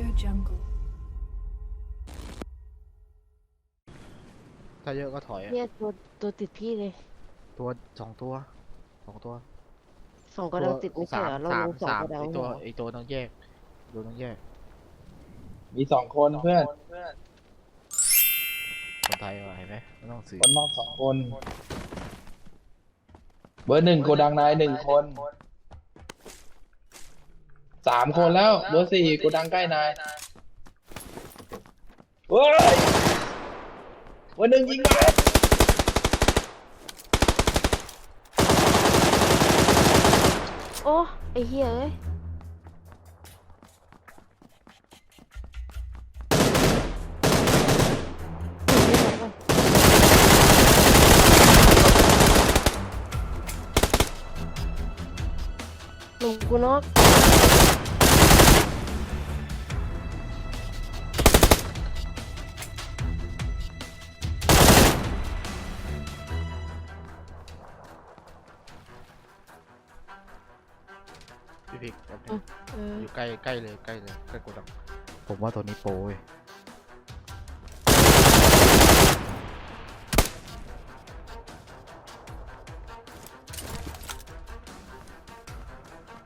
Audio Jungle. ถ้าเยอะก็ถอยอะเนี่ยตัวตัวติดพี่เลยตัวสองตัวสองตัวสองกระดังติดไม่ใช่สามเหรอเราสามลงสองสามกระดังอีกตัวเหรออีกตัวต้องแยกตัวต้องแยกมีสองคนเพื่อนคนไทยว่ะเห็นไหมไม่ต้องสื่อคนนอกสองคน เบอร์หนึ่งโกดังนายหนึ่งคน สามคนแล้วเบอร์สี่โกดังใกล้นายเฮ้ยเบอร์หนึ่งยิงมาโอ้ไอ้เหี้ยเอ้ย กูนอกพี่พิกแป๊บนึงเอออยู่ใกล้ใกล้เลยใกล้เลยใกล้โกดังผมว่าตัวนี้โปรเว้ย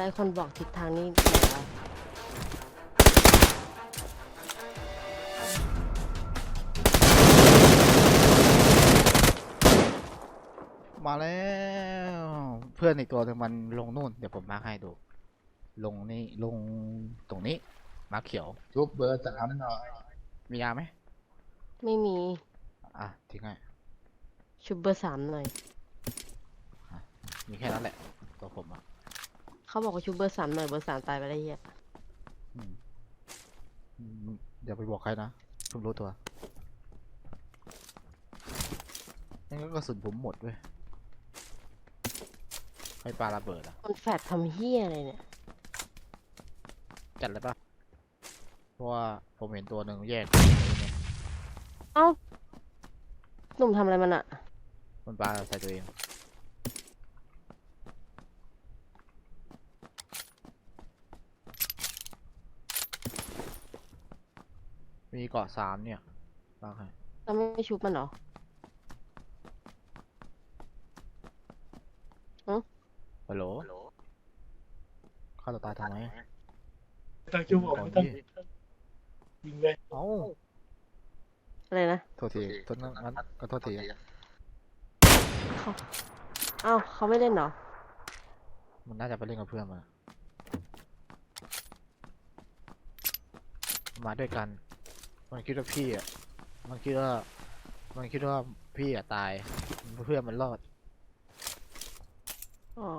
หลายคนบอกทิศทางนี้ไหนวะมาแล้ว เพื่อนอีกตัวหนึงมันลงนู่น เดี๋ยวผมมาร์คให้ดู ลงนี่ลงตรงนี้มาร์คเขียว ชุบเบอร์สามหน่อย มียาไหมไม่มี อะทิ้งให้ชุบเบอร์สามหน่อย มีแค่นั้นแหละตัวผมอะ เขาบอกว่าชุบเบอร์สามหน่อยเบอร์สามตายไปแล้วเหี้ยอืมอืมอย่าไปบอกใครนะเพิ่งรู้ตัวนั่นก็กระสุนผมหมดเว้ยให้ปลาระเบิดอะ มันแฟดทำเหี้ยอะไรเนี่ย จัดเลยปะเพราะว่าผมเห็นตัวหนึ่งแยกเอ้าหนุ่มทำอะไรมันอะมันปลาใส่ตัวเอง มีเกาะสามเนี่ยบ้างไงเราไม่ชุบมันเหรอฮัลโหลฆ่าตัวตายทำไมตั้งชั่วโมงไม่ต้องยิงเลยเอ้าอะไรนะโทษทีโทษนะงั้นก็โทษทีอะเขาเอ้าเขาไม่เล่นเหรอ มันน่าจะไปเล่นกับเพื่อนมา มาด้วยกัน มันคิดว่าพี่อะ มันคิดว่า มันคิดว่าพี่อะตาย เพื่อนมันรอด อ๋อ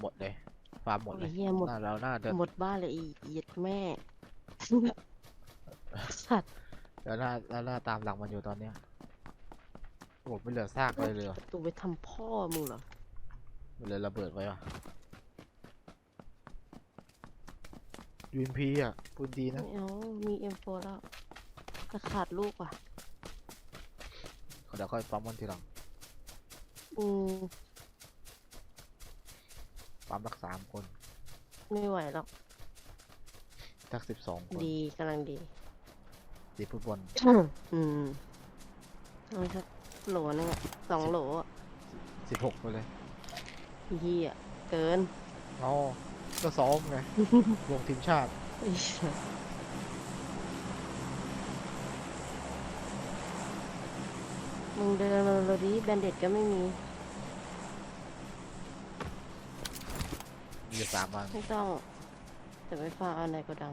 หมดเลยฟาร์มหมดเลไอ้ยเหี้ยหมดน่าเราน่าจะหมดบ้านเลยอีเอียดแม่ สัตว์แล้วน่าแล้วน่าตามหลังมันอยู่ตอนเนี้ยโอ้ไม่เหลือซากเลยเลยเหรอตูไปทำพ่อมึงเหรอ มันเลยระเบิดไว้ว่ะ ยูนพีอะปืนดีนะไม่เอามีเอ็มโฟแล้วแต่ขาดลูกว่ะ เดี๋ยวค่อยปั๊มมันทีหลังอืมปั๊มรักสามคนไม่ไหวหรอกทักสิบสองคนดีกำลังดีดีฟุตบอลอืมเอาสักโหลนึงอะสองโหลอะสิบหกไปเลยเฮียเกินอ๋อ ก็ซ้อมไง ลงทีมชาติ ไอ้เหี้ยมึงเดินมาเลยดิแบนเด็ดก็ไม่มี มีอยู่สามวัน ไม่ต้อง แต่ไม่ฟังเอาไหนก็ดัง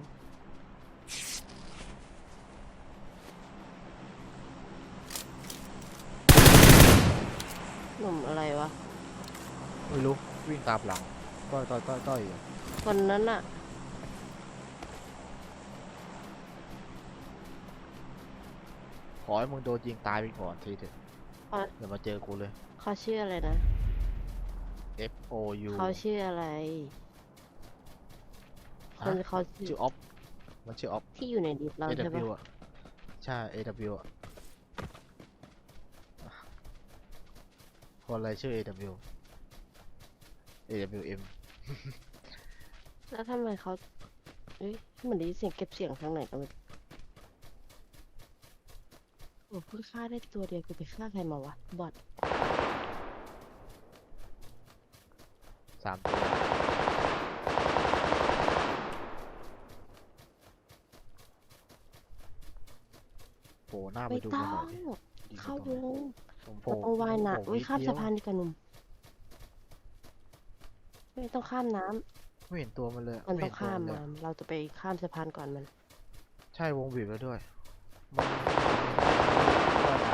หนุ่มอะไรวะ ไม่รู้ วิ่งตามหลัง ต้อยต้อยต้อยต้อยอยู่ คนนั้นอะขอให้มึงโดนยิงตายไปก่อนทีเถอะเขาเดี๋ยวมาเจอกูเลย เขาชื่ออะไรนะ F O U เขาชื่ออะไรคฮะนเขาชื่อชื่อออฟมันชื่อออฟที่อยู่ในดิสเรา A ใช่ปะ W อะใช่ A W อะคนอะไรชื่อ A W A W M แล้วทำไมเขาเอ้ยเหมือนได้ยินเสียงเก็บเสียงทางไหนก็ไม่รู้โอ้เพิ่งฆ่าได้ตัวเดียวกูไปฆ่าใครมาวะ บอทสามตัวโผล่หน้าไปไม่ดูต้กัอนหน่อยงดิยิงเข้าไปวตรงไหนงผมโผเราต้องว่ายน้ำผมอุ้ยนิดข้ามเดีสะยวพานดีกว่าหนุ่มไม่ต้องข้ามน้ำ ไม่เห็นตัวมันเลยมันไเห็ต้องข้ามตัวมาเลยเราจะไปข้ามสะพานก่อนมัน ใช่วงบีบแล้วด้วยมันว่ายน้ำ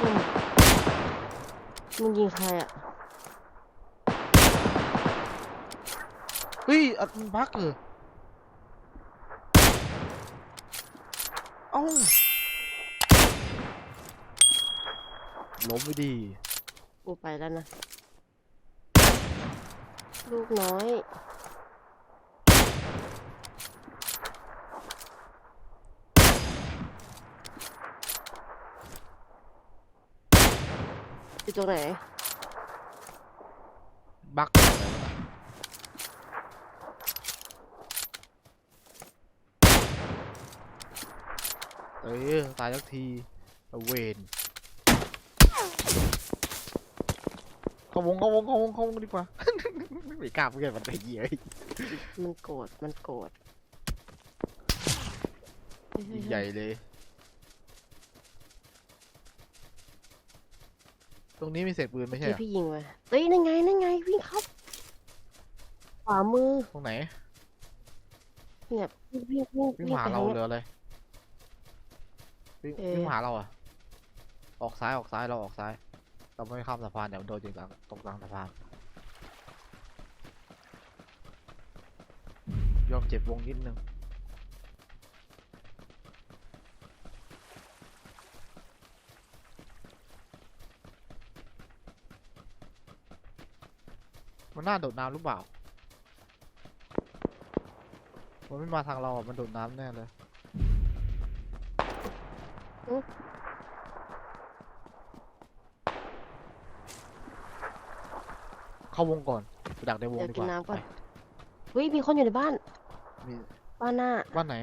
อืมมึงยิงใครอะ เฮ้ยอัดมันบักเหรอเอ้า ล้มไปดีกูไปแล้วนะ ลูกน้อย อยู่ตรงไหน บักเอ้ยตายสักทีเอาเวน เข้าวงเข้าวงเข้าวงเข้าวงดีกว่า ไม่กล้าเพื่อนมันไปเหี้ยอะมันโกรธมันโกรธเฮ้ยเฮ้ยยิ่งเฮ้ยใหญ่เลย ตรงนี้มีเศษปืนไม่ใช่ที่เหรอพี่ยิงไว้เฮ้ยนั่นไงนั่นไงวิ่งเข้าขวามือตรงไหนเนี่ยวิ่งวิ่งวิ่งวิ่งวิ่งมาหาไปเราทางเหลืเนี้ยออะไรวิ่งเออวิ่งมาหาเราอะ ออกซ้ายออกซ้ายเราออกซ้าย เราไม่ข้ามสะพานเดี๋ยวโดนยิงกลางตกกลางสะพานยอมเจ็บวงนิดนึงมันน่าโดดน้ำหรือเปล่า มันไม่มาทางเราอะ มันโดดน้ำแน่เลย เข้าวงก่อนไปดักในวงเดี๋ยวดีกกินว่าน้ำก่อนไปเฮ้ยมีคนอยู่ในบ้าน มีบ้านหน้า บ้านไหน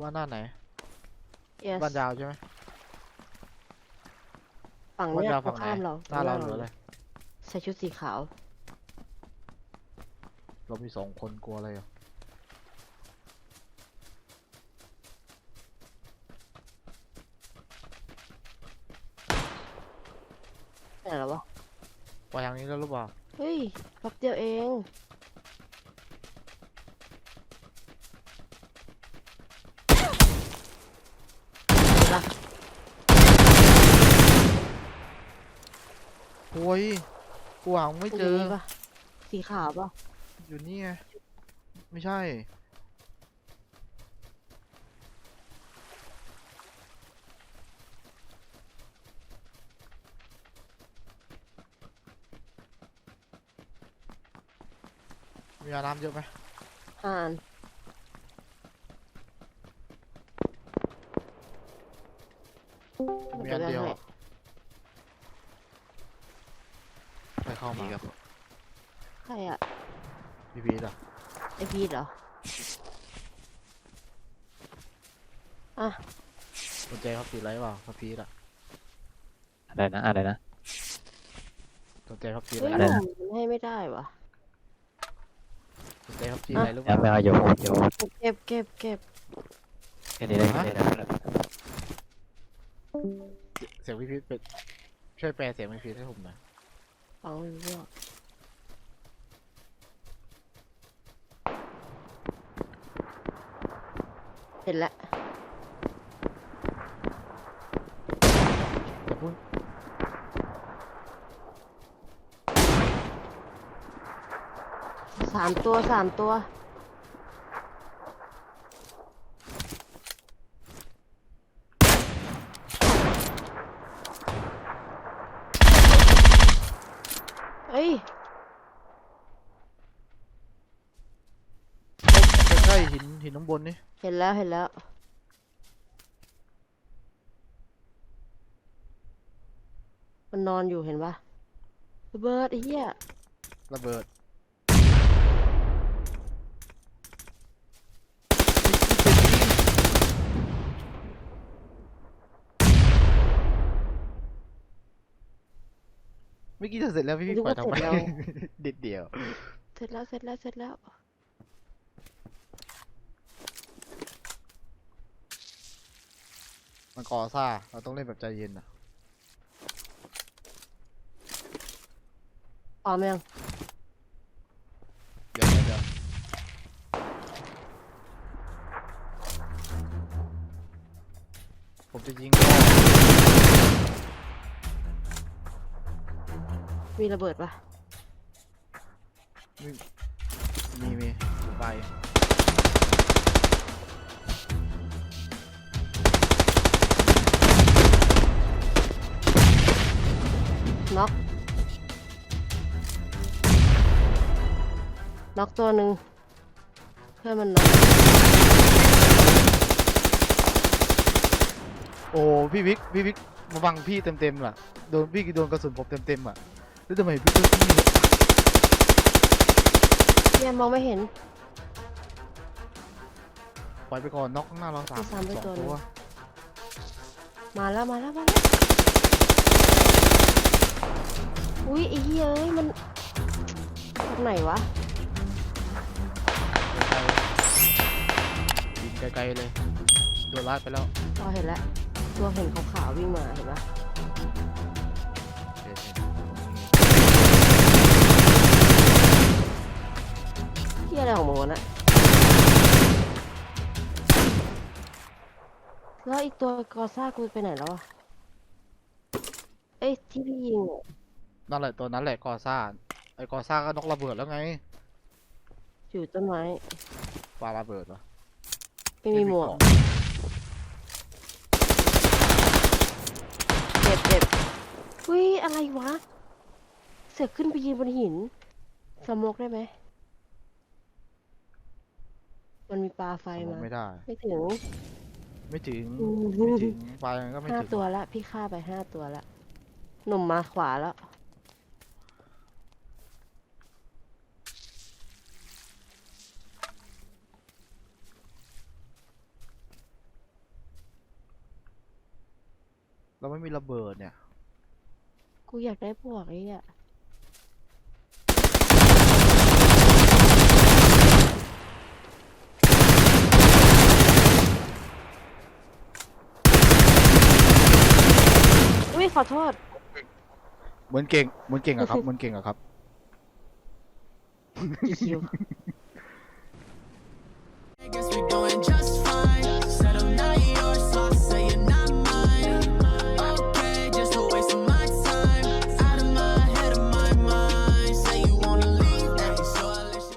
บ้านหน้าไหน yes บ้านยาวใช่ไหม ฝั่งบ้านเนี้ยยาวตรฝั่งงไหน ข้ามเราหน้าเราตเหงลืออะไรใส่ชุดสีขาวเรามีสองคนกลัวอะไรอะไหนแล้ววะ ไปทางนี้แล้วหรือเปล่าเฮ้ยแป๊บเดียวเองโอ้ยกูหาไม่เจอยู่นี่ปะสีขาวปะอยู่นี่ไง ไม่ใช่ มีอาน้ำเยอะไหมอ่านมีอันเดียวอะไปเข้ามาครับใครอะพี่พีทอะไอพีทเหรอ อะสนใจครับสีไรเปล่าครับพีทอะอะไรนะอะไรนะสนใจครับสีไรเฮ้ยอะไรหนะนุ่มมันให้ไม่ได้วะ สนใจครับสีอะไรหรือเปแล้วล่าไม่เอาโยนโยนเก็บเก็บเก็บแค่นี้ได้แค่นี้ได้เสียงพี่พีทเป็นช่วยแปลเสียงพี่พีทให้ผมหน่อยฟังไม่รู้เรื่องเห็นแล้ว อย่าพูด สามตัวสามตัว เอ้ยใกล้ๆหินหินข้างบนนี่เห็นแล้วเห็นแล้ว มันนอนอยู่เห็นปะระเบิดไอ้เหี้ยระเบิดเมื่อกี้จะเสร็จแล้วพี่พี่ปล่อยทำไมเด็ดเดียว เสร็จแล้วเสร็จแล้วเสร็จแล้ว มันก่อซ่า เราต้องเล่นแบบใจเย็นนะพร้อมยัง มีระเบิดปะมีมีไปน็อกน็อกตัวหนึ่งเพื่อนมันน็อกโอ้พี่วิกพี่วิกมาบังพี่เต็มเต็มๆอะโดนพี่โดนกระสุนผมเต็มเต็มๆอะ แล้วทำไมพี่โดนพี่เนี่ยมองไม่เห็น ปล่อยไปก่อนน็อกข้างหน้าเราสามเอาสามไปสองตัวหนึ่งตัวมาแล้วมาแล้วมาแล้วอุ้ยไอ้เหี้ยเอ้ยมันตรงไหนวะยิงไกลๆเลยโดนลาดไปแล้วพอเห็นแล้วตัวเห็นขาวๆวิ่งมาเห็นปะ เหี้ยอะไรของมึงวะน่ะแล้วอีกตัวกอซ่ากูไปไหนแล้วอะเอ้ยที่พี่ยิงอะนั่นแหละตัวนั้นแหละกอซ่าไอ้กอซ่าก็นกระเบิดแล้วไงอยู่ต้นไม้ปาระเบิดวะไม่มีหมวกเกาะเจ็บเจ็บอุ้ยอะไรวะ เสือกขึ้นไปยืนบนหินสโมกได้ไหม มันมีปลาไฟสมองมา ไม่ได้ ไม่ถึง ไม่ถึงอืมไม่ถึงไปมันก็ไม่ห้าถึงตัวละ พี่ฆ่าไปห้าตัวละ หนุ่มมาขวาแล้วเราไม่มีระเบิดเนี่ย กูอยากได้พวกไอ้เหี้ยอุ้ย ขอโทษ เหมือนเก่งเหมือนเก่งอะครับเหมือนเก่งอะครับ คิว